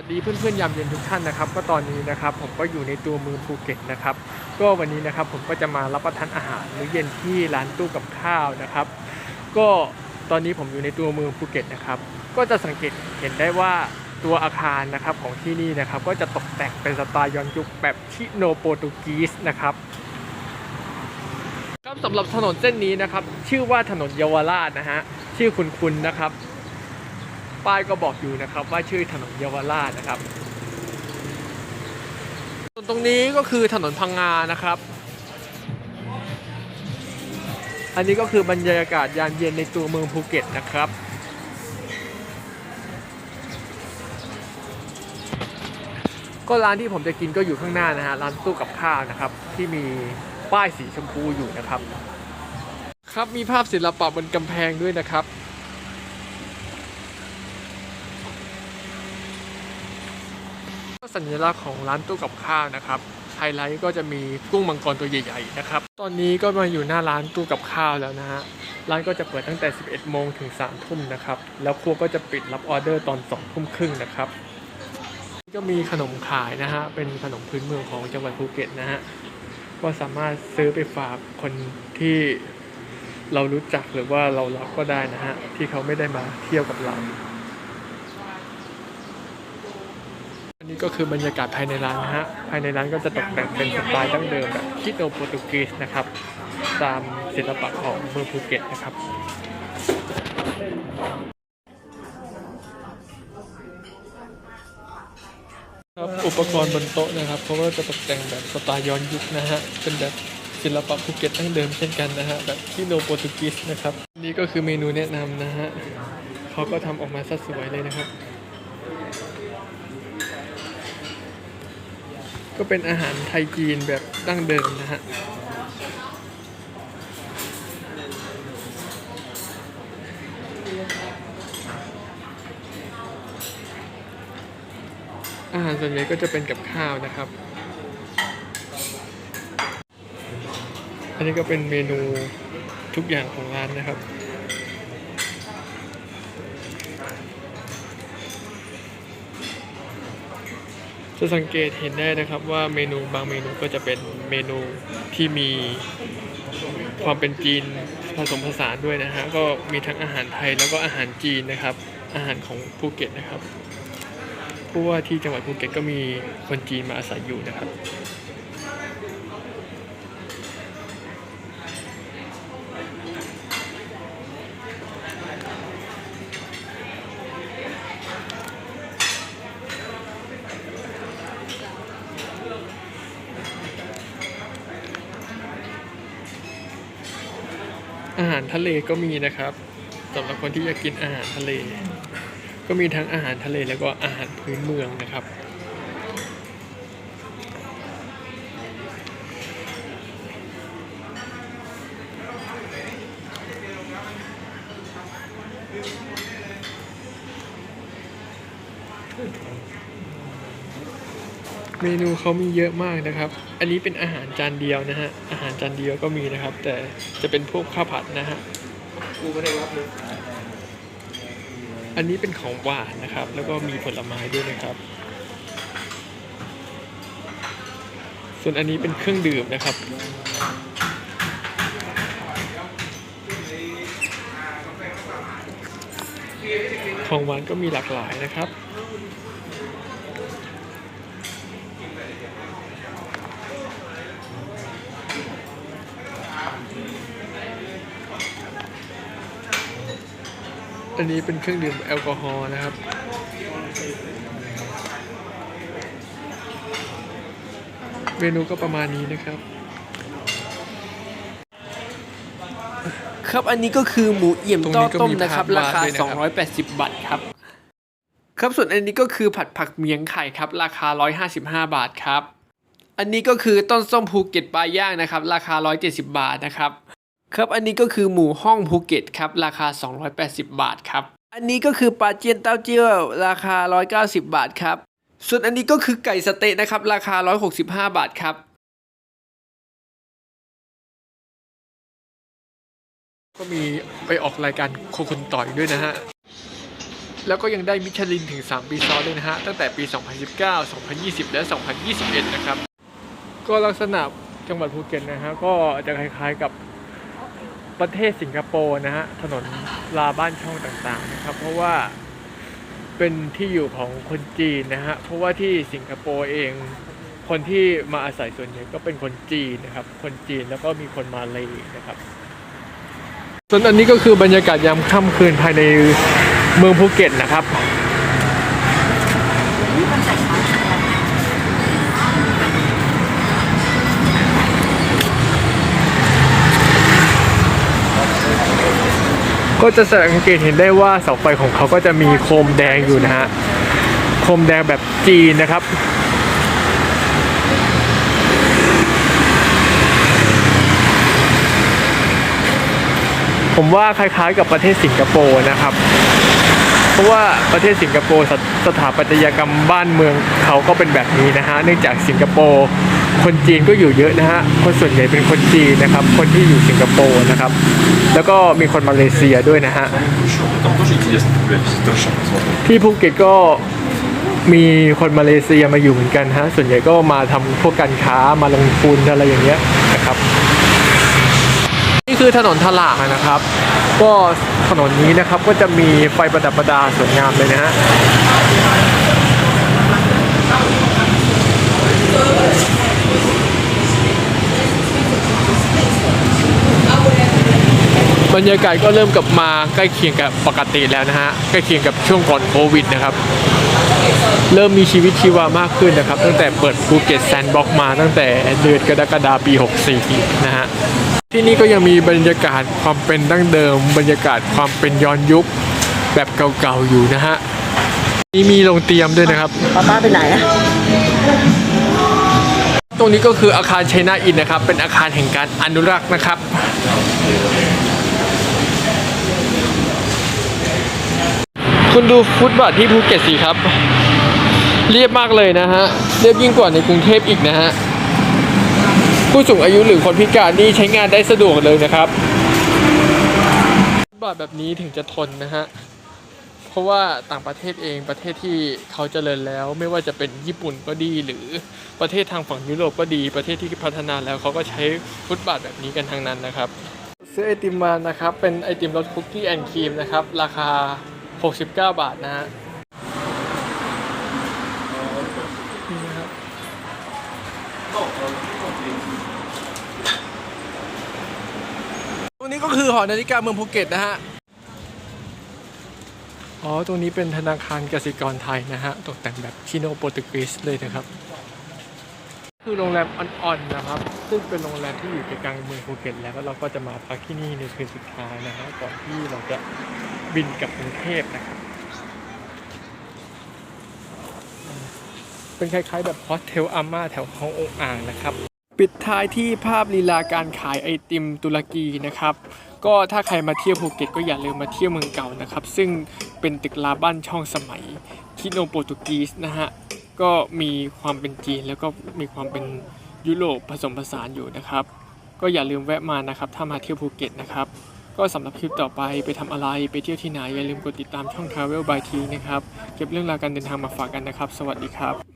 วัสดีเพื่อนๆยามเย็นทุกท่านนะครับ ก็ตอนนี้นะครับผมก็อยู่ในตัวเมืองภูเก็ตนะครับ ก็วันนี้นะครับผมก็จะมารับประทานอาหารมื้อเย็นที่ร้านตู้กับข้าวนะครับ ก็ตอนนี้ผมอยู่ในตัวเมืองภูเก็ตนะครับ ก็จะสังเกตเห็นได้ว่าตัวอาคารนะครับของที่นี่นะครับ ก็จะตกแต่งเป็นสไตล์ย้อนยุคแบบชิโนโปรตุกีสนะครับครับสำหรับถนนเส้นนี้นะครับ ชื่อว่าถนนเยาวราชนะฮะชื่อคุณคุณนะครับ ป้ายก็บอกอยู่นะครับว่าชื่อถนนเยาวราชนะครับส่วนตรงนี้ก็คือถนนพังงานะครับ อันนี้ก็คือบรรยากาศยามเย็นในตัวเมืองภูเก็ตนะครับก็ร้านที่ผมจะกินก็อยู่ข้างหน้านะฮะร้านตู้กับข้าวนะครับ ที่มีป้ายสีชมพูอยู่นะครับ ครับมีภาพศิลปะบนกำแพงด้วยนะครับ สัญลักษณ์ของร้านตู้กับข้าวนะครับไฮไลท์ก็จะมีกุ้งมังกรตัวใหญ่ๆนะครับ ตอนนี้ก็มาอยู่หน้าร้านตู้กับข้าวแล้วนะฮะ ร้านก็จะเปิดตั้งแต่ 11 โมงถึง 3 ทุ่มนะครับ แล้วครัวก็จะปิดรับออเดอร์ตอน 2 ทุ่มครึ่งนะครับ ก็มีขนมขายนะฮะ เป็นขนมพื้นเมืองของจังหวัดภูเก็ตนะฮะ ก็สามารถซื้อไปฝากคนที่เรารู้จักหรือว่าเรารักก็ได้นะฮะ ที่เขาไม่ได้มาเที่ยวกับเรา อันนี้ ก็คือบรรยากาศภายในร้านนะฮะ ภายในร้านก็จะตกแต่งเป็นสไตล์ดั้งเดิมแบบคิโนโปรตุกีสนะครับ ตามศิลปะของเมืองภูเก็ตนะครับครับอุปกรณ์บนโต๊ะนะครับเขาก็จะตกแต่งแบบสไตล์ย้อนยุคนะฮะ เป็นแบบศิลปะภูเก็ตดั้งเดิมเช่นกันนะฮะแบบคิโนโปรตุกีสนะครับ นี่ก็คือเมนูแนะนำนะฮะเขาก็ทำออกมาซะสวยเลยนะครับ ก็เป็นอาหารไทยจีนแบบดั้งเดิมนะฮะ อาหารส่วนใหญ่ก็จะเป็นกับข้าวนะครับ อันนี้ก็เป็นเมนูทุกอย่างของร้านนะครับ จะสังเกตเห็นได้นะครับว่าเมนูบางเมนูก็จะเป็นเมนูที่มีความเป็นจีนผสมผสานด้วยนะฮะก็มีทั้งอาหารไทยแล้วก็อาหารจีนนะครับ อาหารของภูเก็ตนะครับเพราะว่าที่จังหวัดภูเก็ตก็มีคนจีนมาอาศัยอยู่นะครับ อาหารทะเลก็มีนะครับสำหรับคนที่อยากกินอาหารทะเล ก็มีทั้งอาหารทะเลแล้วก็อาหารพื้นเมืองนะครับ เมนูเขามีเยอะมากนะครับ อันนี้เป็นอาหารจานเดียวนะฮะ อาหารจานเดียวก็มีนะครับ แต่จะเป็นพวกข้าวผัดนะฮะ กูไม่ได้รับเลยอันนี้เป็นของหวานนะครับ แล้วก็มีผลไม้ด้วยนะครับ ส่วนอันนี้เป็นเครื่องดื่มนะครับ ของหวานก็มีหลากหลายนะครับ อันนี้เป็นเครื่องดื่มแอลกอฮอล์นะครับเมนูก็ประมาณนี้นะครับ ครับอันนี้ก็คือหมูเอี่ยมตรงต้นี้อก็ต้มมีนะครับภาพราคาวาดด้วยนะครับ280 บาทครับ ครับส่วนอันนี้ก็คือผัดผักเมียงไข่ครับ ราคา 155 บาทครับ อันนี้ก็คือต้นส้มภูเก็ตปลาย่างนะครับ ราคา 170 บาทนะครับ ครับอันนี้ก็คือหมูห้องภูเก็ตครับราคา 280 บาทครับ อันนี้ก็คือปลาเจียนเต้าเจี้ยวราคา 190 บาทครับ ส่วนอันนี้ก็คือไก่สเต๊ะนะครับราคา 165 บาทครับก็มีไปออกรายการโคคุณต่อยด้วยนะฮะ แล้วก็ยังได้มิชลินถึง 3 ปีซ้อนเลยนะฮะ ตั้งแต่ปี 2019 2020 และ 2021 นะครับ ก็ลักษณะจังหวัดภูเก็ตนะฮะ ก็จะคล้ายๆกับ ประเทศสิงคโปร์นะฮะถนนลาบ้านช่องต่างๆนะครับ เพราะว่าเป็นที่อยู่ของคนจีนนะฮะเพราะว่าที่สิงคโปร์เองคนที่มาอาศัยส่วนใหญ่ก็เป็นคนจีนนะครับ คนจีนแล้วก็มีคนมาเลยนะครับ ส่วนอันนี้ก็คือบรรยากาศยามค่ำคืนภายในเมืองภูเก็ตนะครับ ก็จะสังเกตเห็นได้ว่าเสาไฟของเขาก็จะมีโคมแดงอยู่นะฮะ โคมแดงแบบจีนนะครับ ผมว่าคล้ายๆกับประเทศสิงคโปร์นะครับ ราะว่าประเทศสิงคโปร์สถสถาปัตยกรรมบ้านเมืองเขาก็เป็นแบบนี้นะฮะเนื่องจากสิงคโปร์คนจีนก็อยู่เยอะนะฮะคนส่วนใหญ่เป็นคนจีนนะครับ คนที่อยู่สิงคโปร์นะครับ แล้วก็มีคนมาเลเซียด้วยนะฮะที่ภูเก็ตก็มีคนมาเลเซียมาอยู่เหมือนกันฮะส่วนใหญ่ก็มาทำพวกการค้ามาลงทุนอะไรอย่างเงี้ยนะครับ คือถนนทลางนะครับ ก็ถนนนี้นะครับก็จะมีไฟประดับประดาสวยงามเลยนะฮะบรรยากาศก็เริ่มกลับมาใกล้เคียงกับปกติแล้วนะฮะใกล้เคียงกับช่วงก่อนโควิดนะครับ เริ่มมีชีวิตชีวามากขึ้นนะครับ ตั้งแต่เปิดภูเก็ตแซนด์บ็อกมาตั้งแต่เดือนกรกฎาคมปี 64 นะฮะ ที่นี่ก็ยังมีบรรยากาศความเป็นดั้งเดิม บรรยากาศความเป็นย้อนยุคแบบเก่าๆอยู่นะฮะนี่มีโรงเตรียมด้วยนะครับป้าป้าไปไหนอะตรงนี้ก็คืออาคารชัยนาอินนะครับ เป็นอาคารแห่งการอนุรักษ์นะครับ คุณดูฟุตบาทที่ภูเก็ตสิครับ เรียบมากเลยนะฮะ เรียบยิ่งกว่าในกรุงเทพอีกนะฮะ ผู้สูงอายุหรือคนพิการนี่ใช้งานได้สะดวกเลยนะครับฟุตบาทแบบนี้ถึงจะทนนะฮะ เพราะว่าต่างประเทศเองประเทศที่เขาเจริญแล้ว ไม่ว่าจะเป็นญี่ปุ่นก็ดีหรือประเทศทางฝั่งยุโรปก็ดีประเทศที่พัฒนาแล้วเขาก็ใช้ฟุตบาทแบบนี้กันทั้งนั้นนะครับ ซื้อไอติมมานะครับ เป็นไอติมรสคุกกี้แอนด์ครีมนะครับ ราคา 69 บาทนะฮะนี่นะครับตรงนี้ ก็คือหอนาฬิกาเมืองภูเก็ตนะฮะ อ๋อ ตรงนี้เป็นธนาคารกสิกรไทยนะฮะ ตกแต่งแบบชิโนโปรตุเกสเลยนะครับ คือโรงแรมอ่อนๆนะครับ ซึ่งเป็นโรงแรมที่อยู่ใจกลางเมืองภูเก็ต แล้วเราก็จะมาพักที่นี่ในคืนสุดท้ายนะฮะ ก่อนที่เราจะบินกลับกรุงเทพนะครับ เป็นคล้ายๆแบบโฮสเทลอาม่าแถวห้ององอ่างนะครับ ปิดท้ายที่ภาพลีลาการขายไอติมตุรกีนะครับ ก็ถ้าใครมาเที่ยวภูเก็ตก็อย่าลืมมาเที่ยวเมืองเก่านะครับ ซึ่งเป็นตึกลาบ้านช่องสมัยคิโนโปรตุกีสนะฮะก็มีความเป็นจีนแล้วก็มีความเป็นยุโรปผสมผสานอยู่นะครับ ก็อย่าลืมแวะมานะครับถ้ามาเที่ยวภูเก็ตนะครับ ก็สำหรับคลิปต่อไปไปทำอะไรไปเที่ยวที่ไหนอย่าลืมกดติดตามช่อง Travel by T นะครับ เก็บเรื่องราวการเดินทางมาฝากกันนะครับ สวัสดีครับ